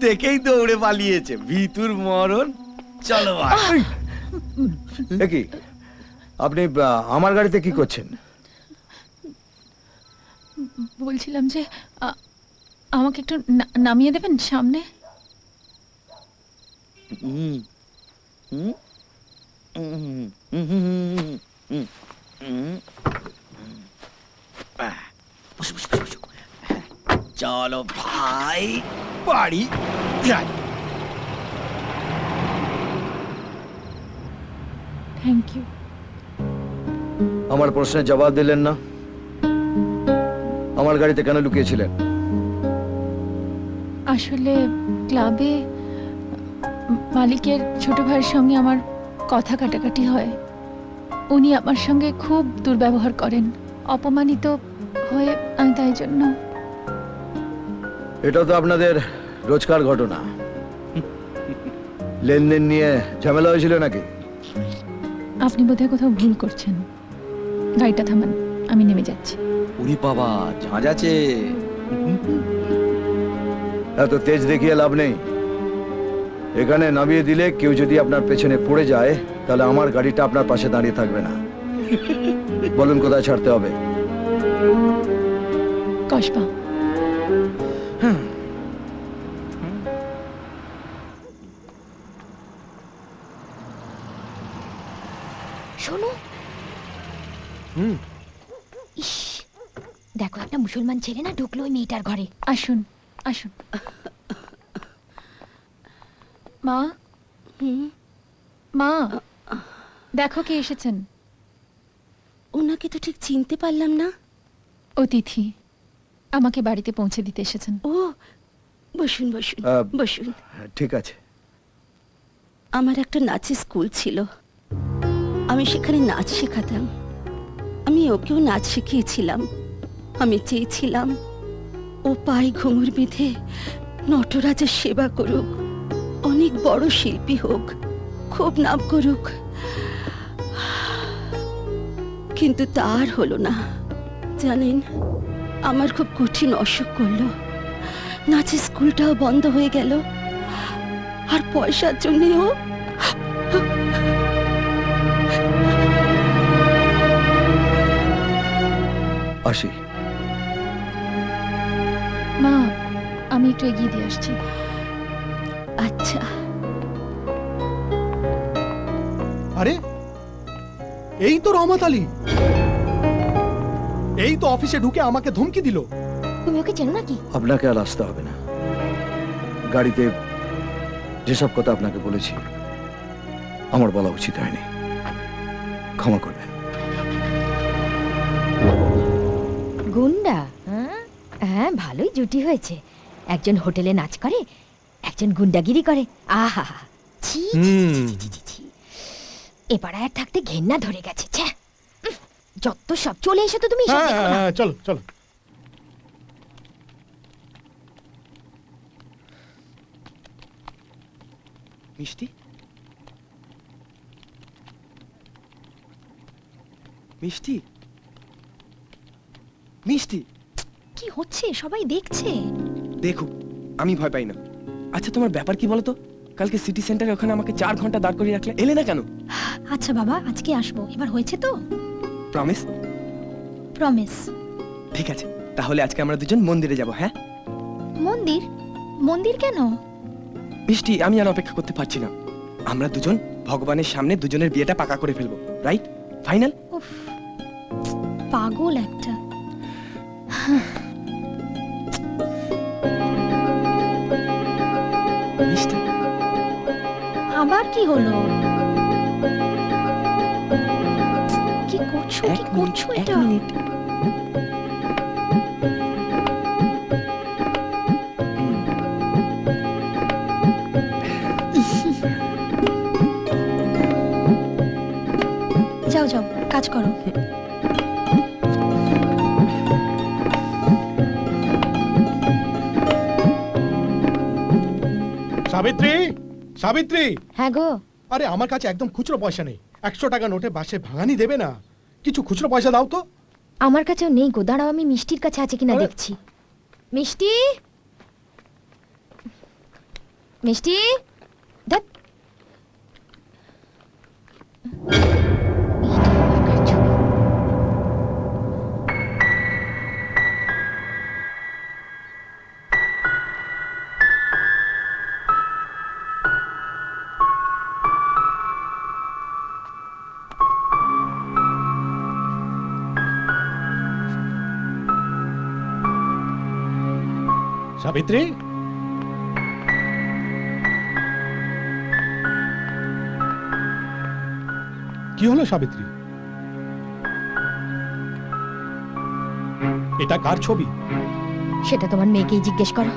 দেখেই দৌড়ে পালিয়েছে ভিতুর মরণ চলো ভাই কি আপনি আমার গাড়িতে কি করছেন বলছিলাম যে আমাকে একটু না- নামিয়ে দেবেন সামনে হুম। হুম? হুম, হুম, হুম, হুম, হুম, হুম। আহ, বসো, বসো, বসো, বসো। হ্যাঁ, চলো ভাই। বাড়ি যাই। থ্যাংক ইউ আমার প্রশ্নের জবাব দিলেন না। আমার গাড়িতে কেন লুকিয়েছিলেন? আসলে ক্লাবে মালিকের ছোট ভাইয়ের সঙ্গে আমার কথা কাটাকাটি হয়। উনি আমার সঙ্গে খুব দুর্ব্যবহার করেন। অপমানিত হয়ে আমি তাই জন্য এটা তো আপনাদের রোজকার ঘটনা। লেনদেন নিয়ে ঝামেলা হয়েছিল নাকি? আপনি বোধহয় কোথাও ভুল করছেন। গাড়িটা থামান আমি নেমে যাচ্ছি। উনি বাবা ঝাঁঝ আছে। এত তেজ দেখিয়ে লাভ নেই। এখানে নামিয়ে দিলে কেউ যদি আপনার পেছনে পড়ে যায় তাহলে আমার গাড়িটা আপনার পাশে দাঁড়িয়ে থাকবে না। বলুন কোথায় ছাড়তে হবে। কসবা। ইস দেখো একটা মুসলমান ছেলে না ঢুকলো ওই মেয়েটার ঘরে। আসুন আসুন। মা? মা দেখো কে এসেছেন। ওনাকে তো ঠিক চিনতে পারলাম না। অতিথি আমাকে বাড়িতে পৌঁছে দিতে এসেছেন। ও বসুন বসুন বসুন। ঠিক আছে। আমার একটা নাচের স্কুল ছিল। আমি সেখানে নাচ শেখাতাম। আমি ওকেও নাচ শিখিয়েছিলাম। আমি চেয়েছিলাম, ও পায়ে ঘুঙুর বেঁধে, নটরাজের সেবা করুক, অনেক বড় শিল্পী হোক খুব নাম করুক। কিন্তু তার হলো না। জানেন, আমার খুব কঠিন অসুখ করল। নাচের স্কুলটাও বন্ধ হয়ে গেল। আর পয়সার জন্যেও আসি মা আমি একটু এগিয়ে দিয়ে আসছি। আচ্ছা। আরে এই তো রহমত আলী। এই তো অফিসে ঢুকে আমাকে ধমকি দিল। তুমি ওকে চেনো নাকি? আপনাকে আর আসতে হবে না। গাড়িতে যেসব কথা আপনাকে বলেছি আমার বলা উচিত হয়নি। ক্ষমা গুন্ডা? হ্যাঁ? হ্যাঁ ভালোই জুটি হয়েছে। একজন হোটেলে নাচ করে একজন গুন্ডাগিরি করে। আহা! ছি। এ পাড়ায় আর থাকতে ঘেন্না ধরে গেছে ছ্যা যত সব চলে এসো তো তুমি হ্যাঁ। হ্যাঁ, চলো চলো। মিষ্টি? মিষ্টি? মিষ্টি। কি হচ্ছে? সবাই দেখছে। দেখো আমি ভয় পাই না। আচ্ছা তোমার ব্যাপার কি বলো তো কালকে সিটি সেন্টারে ওখানে আমাকে চার ঘণ্টা দাঁড় করিয়ে রাখলে এলে না কেন? আচ্ছা বাবা আজকে আসব। এবার হয়েছে তো? প্রমিস প্রমিস ঠিক আছে তাহলে আজকে আমরা দুজন মন্দিরে যাব হ্যাঁ? মন্দির? মন্দির কেন? মিষ্টি আমি আর অপেক্ষা করতে পারছি না। আমরা দুজন ভগবানের সামনে দুজনের বিয়েটা পাকা করে ফেলব রাইট ফাইনাল উফ পাগল একটা। আবার কি হলো? কি করছ? কি করছ এটা? সাবিত্রী? সাবিত্রী? হ্যাঁ গো। আরে আমার কাছে একদম খুচরো পয়সা নেই। একশো টাকা নোটে বাসে ভাঙানি দেবে না। কিছু খুচরো পয়সা দাও তো। আমার কাছেও নেই গো। দাঁড়াও আমি মিষ্টির কাছে আছে কিনা দেখছি। মিষ্টি? মিষ্টি? দেখ সাবিত্রী? কি হলো সাবিত্রী? এটা কার ছবি? সেটা তোমার মেয়েকেই জিজ্ঞেস করো।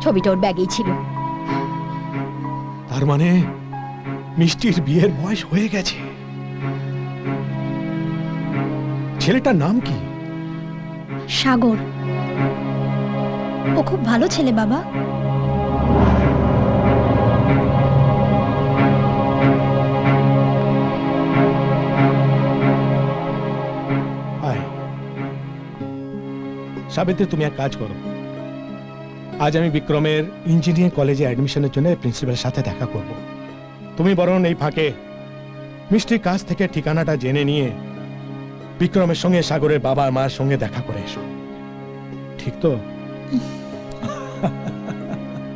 ছবিটা ওর ব্যাগেই ছিল। তার মানে মিষ্টির বিয়ের বয়স হয়ে গেছে। ছেলেটার নাম কি? সাগর। ও খুব ভালো ছেলে, বাবা। সাবিত্রী, তুমি এক কাজ করো। আজ আমি বিক্রমের ইঞ্জিনিয়ারিং কলেজে অ্যাডমিশনের জন্য প্রিন্সিপালের সাথে দেখা করব। তুমি বরং এই ফাঁকে মিষ্টির কাছ থেকে ঠিকানাটা জেনে নিয়ে বিক্রমের সঙ্গে সাগরের বাবা মার সঙ্গে দেখা করে এসো। ঠিক তো?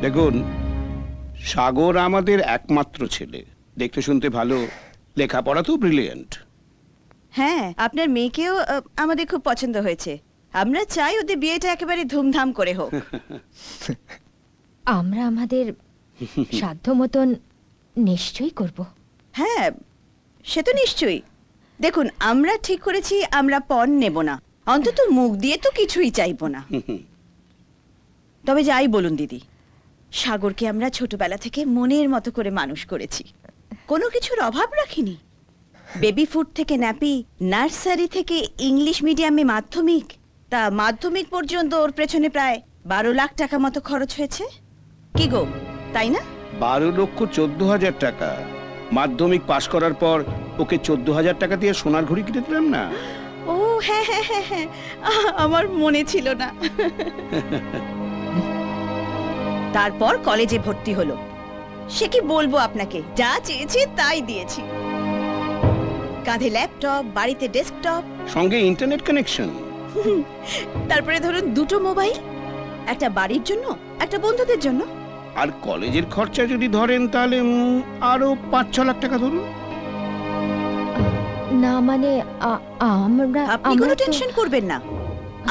দেখুন সাগর আমাদের একমাত্র ছেলে। দেখতে শুনতে ভালো লেখাপড়া তো ব্রিলিয়েন্ট হ্যাঁ আপনার মেয়েকেও আহ, আমাদের খুব পছন্দ হয়েছে। আমরা চাই ওদের বিয়েটা একেবারে ধুমধাম করে হোক। আমরা আমাদের সাধ্য মতন নিশ্চয়ই করব। হ্যাঁ সে তো নিশ্চয়ই। দেখুন আমরা ঠিক করেছি আমরা পণ নেব না। অন্তত মুখ দিয়ে তো কিছুই চাইব না। তবে যাই বলুন দিদি সাগরকে আমরা ছোটবেলা থেকে মনের মতো করে মানুষ করেছি। কোনো কিছুর অভাব রাখিনি। বেবি ফুড থেকে ন্যাপি নার্সারি থেকে ইংলিশ মিডিয়ামে মাধ্যমিক তা মাধ্যমিক পর্যন্ত ওর পেছনে প্রায় বারো লাখ টাকা মতো খরচ হয়েছে। কি গো তাই না? বারো লক্ষ চোদ্দ হাজার টাকা। মাধ্যমিক পাশ করার পর ওকে চোদ্দ হাজার টাকা দিয়ে সোনার ঘড়ি কিনে দিলাম না? ও হ্যাঁ হ্যাঁ হ্যাঁ হ্যাঁ আমার মনে ছিল না। তারপর কলেজে ভর্তি হলো। সে কি বলব আপনাকে? যা চেয়েছি তাই দিয়েছি। কাঁধে ল্যাপটপ বাড়িতে ডেস্কটপ। সঙ্গে ইন্টারনেট কানেকশন তারপরে ধরুন দুটো মোবাইল একটা বাড়ির জন্য একটা বন্ধুদের জন্য। আর কলেজের খরচা যদি ধরেন তাহলে আরও পাঁচ ছ লাখ টাকা ধরুন। না মানে আমরা আপনি কোনো টেনশন করবেন না।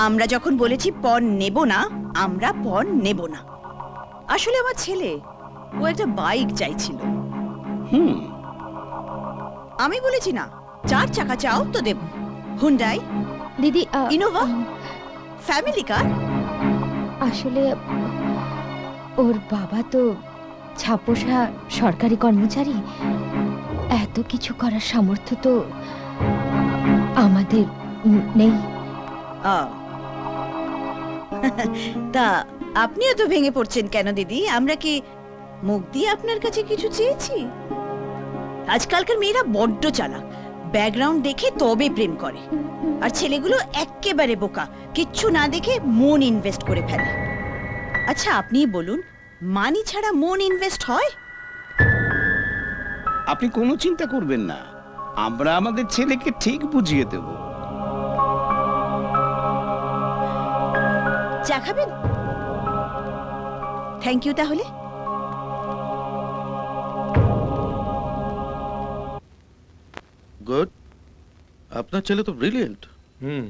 আমরা যখন বলেছি পণ নেব না আমরা পণ নেব না। আসলে আমার ছেলে ও একটা বাইক চাইছিল। হুম। আমি বলেছি না চার চাকা চাও তো দেব। হুন্ডাই দিদি ইনোভা? ফ্যামিলি কার আসলে ওর বাবা তো ছাপোষা সরকারি কর্মচারী। এত কিছু করার সামর্থ্য তো আমাদের নেই। তা আপনিও তো ভেঙে পড়ছেন কেন, দিদি? আমরা কি মুখ দিয়ে আপনার কাছে কিছু চেয়েছি? আজকালকার মেয়েরা বড্ড চালাক। ব্যাকগ্রাউন্ড দেখে তবে প্রেম করে। আর ছেলেগুলো এক্কেবারে বোকা। কিচ্ছু না দেখে মন ইনভেস্ট করে ফেলে। আচ্ছা আপনি বলুন, মানি ছাড়া মন ইনভেস্ট হয়? আপনি কোনো চিন্তা করবেন না। আমরা আমাদের ছেলেকে ঠিক বুঝিয়ে দেব। চা খাবেন? থ্যাংক ইউ তাহলে। গুড আপনার ছেলে তো ব্রিলিয়েন্ট হুম।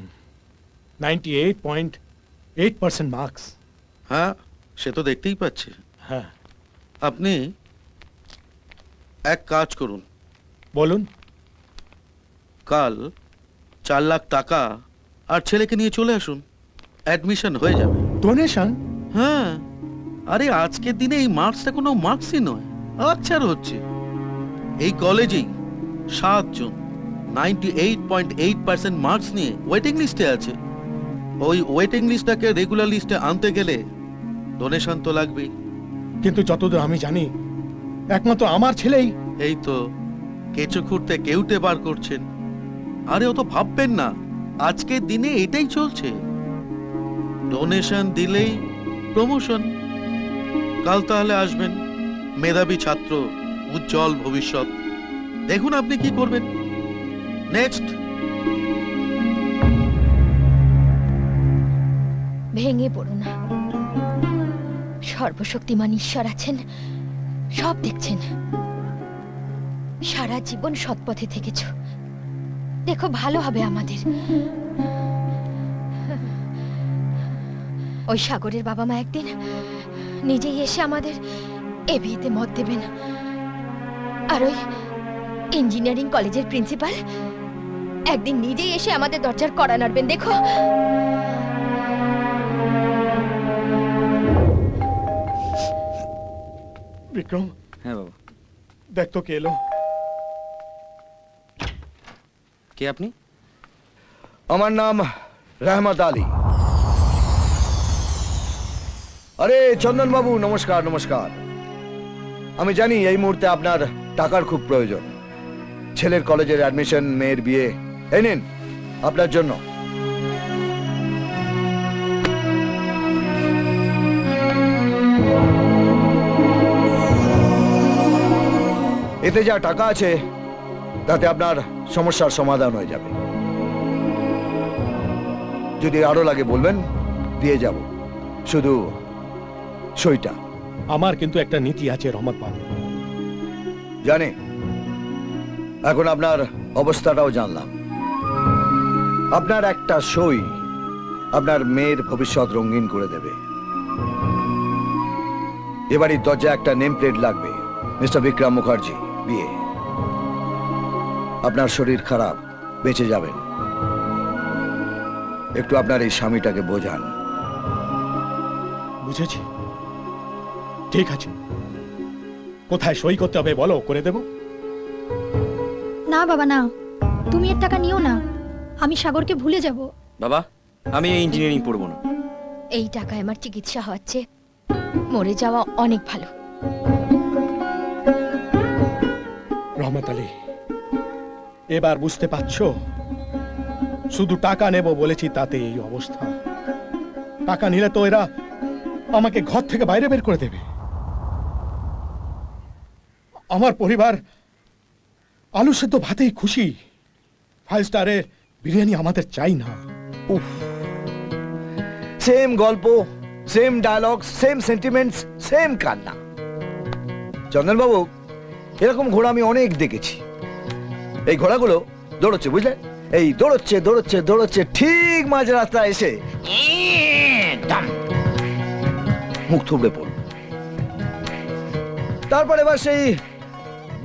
Ninety eight point eight percent marks হ্যাঁ সে তো দেখতেই পাচ্ছি। হ্যাঁ। আপনি এক কাজ করুন। বলুন। কাল চার লাখ টাকা আর ছেলেকে নিয়ে চলে আসুন। অ্যাডমিশন হয়ে যাবে। ডোনেশন হ্যাঁ। আরে আজকের দিনে এই মার্কসটা কোনো মার্কসই নয়। আচ্ছা হচ্ছে। এই কলেজেই সাতজন ninety eight point eight percent marks নিয়ে ওয়েটিং লিস্টে আছে। ওই ওয়েটিং লিস্টটাকে রেগুলার লিস্টে আনতে গেলে ডোনেশন তো লাগবেই। কিন্তু যতদূর আমি জানি একমাত্র আমার ছেলেই। এই তো কেঁচো খুঁড়তে কেউটে বার করছেন। আরে অত ভাববেন না আজকের দিনে এটাই চলছে। ডোনেশন দিলেই প্রমোশন কাল তাহলে আসবেন, মেধাবী ছাত্র, উজ্জ্বল ভবিষ্যৎ। দেখুন আপনি কি করবেন। নেক্সট ভেঙে পড়ুন সর্বশক্তিমান ঈশ্বর আছেন, সব দেখছেন। সারা জীবন সৎপথে থেকেছ। দেখো ভালো হবে আমাদের। ওই সাগরের বাবা মা একদিন নিজেই এসে আমাদের এ বিয়েতে মত দেবেন। আর ওই ইঞ্জিনিয়ারিং কলেজের প্রিন্সিপাল একদিন নিজেই এসে আমাদের দরজার কড়া নাড়বেন দেখো। বিক্রম হ্যাঁ বাবা। দেখ তো কে এলো। কে আপনি? আমার নাম রহমত আলী। আরে চন্দন বাবু, নমস্কার নমস্কার। আমি জানি এই মুহূর্তে আপনার টাকার খুব প্রয়োজন। ছেলের কলেজের অ্যাডমিশন মেয়ের বিয়ে। এই নিন, আপনার জন্য। এতে যা টাকা আছে, তাতে আপনার সমস্যার সমাধান হয়ে যাবে। যদি আরও লাগে বলবেন, দিয়ে যাব। শুধু সইটা। আমার কিন্তু একটা নীতি আছে রহমত বাবু জানি। এখন আপনার অবস্থাটাও জানলাম। আপনার একটা সই আপনার মেয়ের ভবিষ্যৎ রঙিন করে দেবে। এবারই দরজা একটা নেম প্লেট লাগবে মিস্টার বিক্রম মুখার্জি বিয়ে। আপনার শরীর খারাপ বেঁচে যাবেন। একটু আপনার এই স্বামীটাকে বোঝান। বুঝেছি। ঠিক আছে। কোথায় সই করতে হবে বলো করে দেব। না বাবা না। তুমি এর টাকা নিও না। আমি সাগরকে ভুলে যাব। বাবা আমি এই ইঞ্জিনিয়ারিং পড়ব না। এই টাকায় আমার চিকিৎসা হচ্ছে। মরে যাওয়া অনেক ভালো। রহমত আলী এবার বুঝতে পারছ? শুধু টাকা নেব বলেছি তাতে এই অবস্থা। টাকা নিলে তো এরা আমাকে ঘর থেকে বাইরে বের করে দেবে। আমার পরিবার আলু সেদ্ধ ভাতেই খুশি। ফাইভ স্টারের বিরিয়ানি আমাদের চাই না। উফ। সেম গল্প same dialogue same sentiments same কান্না। চন্দনবাবু, এরকম ঘোড়া আমি অনেক দেখেছি। এই ঘোড়াগুলো দৌড়চ্ছে, বুঝলে? এই দৌড়চ্ছে দৌড়চ্ছে দৌড়চ্ছে, ঠিক মাঝ রাস্তায় এসে মুখ থুবড়ে পড়ল। তারপর এবার সেই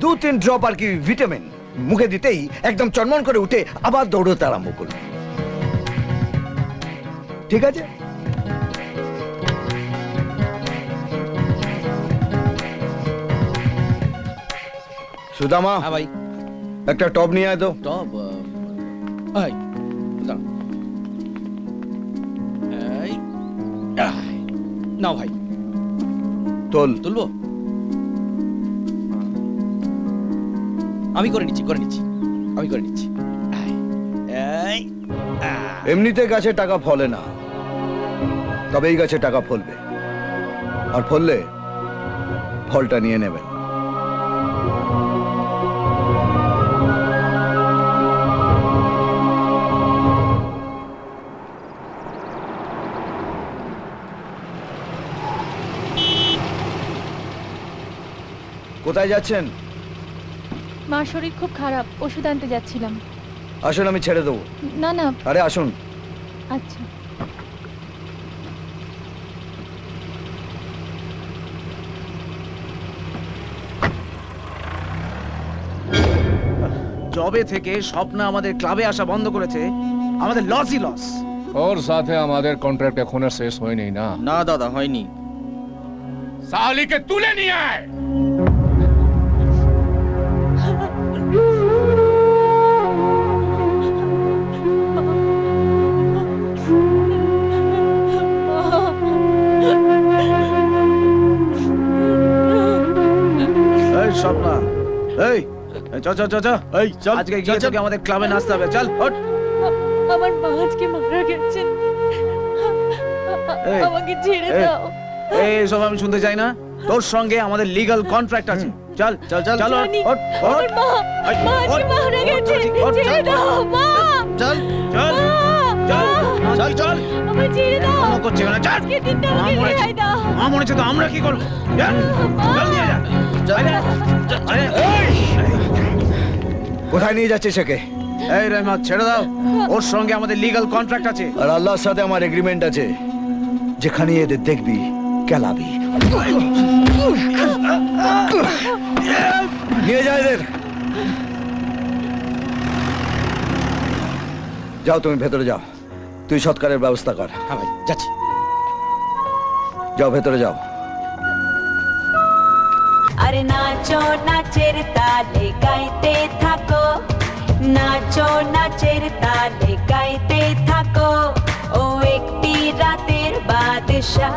দু তিন ড্রপ আর কি ভিটামিন মুখে দিতেই একদম চনমন করে উঠে আবার দৌড়তে আরম্ভ করল। ঠিক আছে? সুদামা হ্যাঁ ভাই। একটা টপ নিয়ে আয় তো। এই দাঁড়াও। নাও ভাই। তোল। তুলবো? আমি করে নিচ্ছি করে নিচ্ছি। আমি করে নিচ্ছি। এমনিতে গাছে টাকা ফলে না। তবে এই গাছে টাকা ফলবে। আর ফললে ফলটা নিয়ে নেবেন। কোথায় যাচ্ছেন? মার শরীর খুব খারাপ ওষুধ আনতে যাচ্ছিলাম। আসুন আমি ছেড়ে দেবো। না না। আরে আসুন। আচ্ছা। জবে থেকে স্বপ্ন আমাদের ক্লাবে আসা বন্ধ করেছে আমাদের লসই লস ওর সাথে আমাদের কন্ট্রাক্ট এখনও শেষ হয়নি না? না দাদা হয়নি। সালিকে তুলে নিয়ে আয়! এই চ চ চ চ এই চল আজকে গিয়ে তোকে আমাদের ক্লাবে নাচতে হবে। চল ওঠ। আমার মা আজকে মারা গেছেন এই, আমাকে ছেড়ে দাও। এই সব আমি শুনতে চাই না। তোর সঙ্গে আমাদের লিগ্যাল কন্ট্রাক্ট আছে। চল চল চল। চল। ওঠ, ওঠ, মা যে মারা গেছে। ছেড়ে চল, দাও মা। চল চল চল চল চল। আমার ছেড়ে দাও। মনে করছে চল। আজকে দিনটা আমাকে। রেহাই দাও। মা মনে হচ্ছে তো আমরা কি করব? চল চল নিয়ে যা। চল কোথায় নিয়ে যাচ্ছে সেকে এই রহমত ছেড়ে দাও। ওর সঙ্গে আমাদের লিগ্যাল কন্ট্রাক্ট আছে। আর আল্লাহর সাথে আমার এগ্রিমেন্ট আছে। যেখানে এদের দেখবি কেলাবি। নিয়ে যা এদের। যাও তুমি ভেতরে যাও। তুই সৎকারের ব্যবস্থা কর। হ্যাঁ ভাই যাচ্ছি। যাও ভেতরে যাও। নাচো নাচের তালে গাইতে থাকো। নাচো নাচের তালে গাইতে থাকো। ও একটি রাতের বাদশা